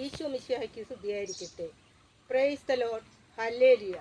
ഈശോ മിശിഹായ്ക്ക് സ്തുതിയായിരിക്കട്ടെ. Praise the load hallelujah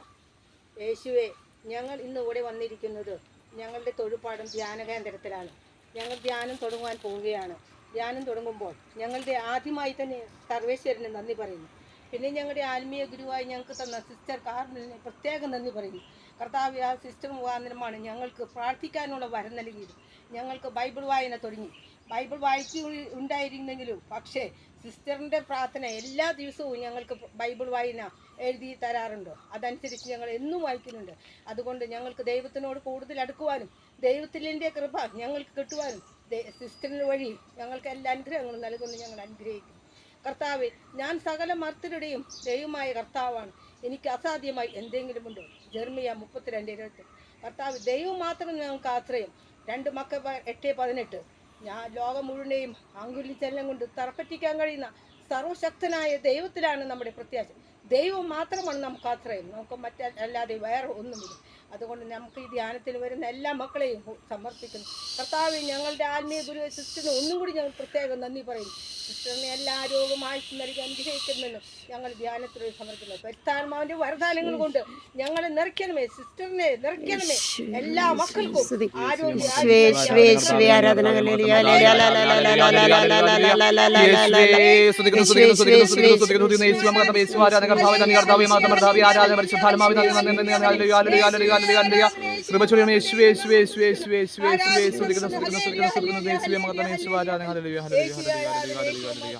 യേശുവെ ഞങ്ങൾ ഇന്ന് ഇവിടെ വന്നിരിക്കുന്നത് ഞങ്ങളുടെ തൊഴുപാടും ധ്യാന കേന്ദ്രത്തിലാണ്. ഞങ്ങൾ ധ്യാനം തുടങ്ങുവാൻ പോവുകയാണ്. ധ്യാനം തുടങ്ങുമ്പോൾ ഞങ്ങളുടെ ആദ്യമായി തന്നെ സർവേശ്വരന് നന്ദി പറയുന്നു. പിന്നെ ഞങ്ങളുടെ ആത്മീയ ഗുരുവായി ഞങ്ങൾക്ക് തന്ന സിസ്റ്റർ കാർമലിനെ പ്രത്യേകം നന്ദി പറയുന്നു. കർത്താവ് ആ സിസ്റ്റർ മുഖാന്തരമാണ് ഞങ്ങൾക്ക് പ്രാർത്ഥിക്കാനുള്ള വരം നൽകിയത്. ഞങ്ങൾക്ക് ബൈബിൾ വായന തുടങ്ങി. ബൈബിൾ വായിച്ചു ഉണ്ടായിരുന്നെങ്കിലും പക്ഷേ സിസ്റ്ററിന്റെ പ്രാർത്ഥന എല്ലാ ദിവസവും ഞങ്ങൾക്ക് ബൈബിൾ വായന എഴുതി തരാറുണ്ട്. അതനുസരിച്ച് ഞങ്ങൾ എന്നും വായിക്കുന്നുണ്ട്. അതുകൊണ്ട് ഞങ്ങൾക്ക് ദൈവത്തിനോട് കൂടുതൽ അടുക്കുവാനും ദൈവത്തിന്റെ കൃപ ഞങ്ങൾക്ക് കിട്ടുവാനും സിസ്റ്ററിന് വഴി ഞങ്ങൾക്ക് എല്ലാ അനുഗ്രഹങ്ങളും നൽകുന്നു ഞങ്ങൾ അനുഗ്രഹിക്കും കർത്താവ് ഞാൻ സകല മർത്തരുടെയും ദൈവമായ കർത്താവാണ്. എനിക്ക് അസാധ്യമായി എന്തെങ്കിലും ഉണ്ടോ? ജർമ്മിയ മുപ്പത്തിരണ്ട് ഇരുപത്തി കർത്താവ് ദൈവം മാത്രം ഞങ്ങൾക്ക് ആശ്രയം. രണ്ട് മക്ക എട്ട് പതിനെട്ട്. ഞാൻ ലോകം മുഴുവനെയും അങ്കുലിച്ചെല്ലാം കൊണ്ട് തറപ്പറ്റിക്കാൻ കഴിയുന്ന സർവശക്തനായ ദൈവത്തിലാണ് നമ്മുടെ പ്രത്യാശ. ദൈവം മാത്രമാണ് നമുക്ക് ആശ്രയം നമുക്ക് മറ്റ അല്ലാതെ വേറെ ഒന്നുമില്ല. അതുകൊണ്ട് നമുക്ക് ഈ ധ്യാനത്തിൽ വരുന്ന എല്ലാ മക്കളെയും സമർപ്പിക്കുന്നു കർത്താവ് ഞങ്ങളുടെ ആത്മീയ ഗുരു സിസ്റ്ററിന് ഒന്നും കൂടി ഞങ്ങൾ പ്രത്യേകം നന്ദി പറയുന്നു സിസ്റ്ററിനെ എല്ലാ രോഗവും ആയുസ് നൽകി അനുഗ്രഹിക്കുമെന്നും ഞങ്ങൾ ധ്യാനത്തിൽ സമർപ്പിക്കുന്നു പരിസ്ഥാത്മാവിന്റെ വരദാനങ്ങൾ കൊണ്ട് ഞങ്ങളെ നിറയ്ക്കണമേ സിസ്റ്ററിനെ നിറയ്ക്കണമേ എല്ലാ മക്കൾക്കും ആരാധന ഹല്ലേലൂയ കൃപ ചൊരിയണമേ യേശുവേ യേശുവേ യേശുവേ യേശുവേ യേശുവേ യേശുവേ സ്തുതിക്കുന്നു സ്തുതിക്കുന്നു സ്തുതിക്കുന്നു സ്തുതിക്കുന്നു യേശുവേ മകത്തമേ യേശുവ ആരാധന hallelujah hallelujah hallelujah hallelujah hallelujah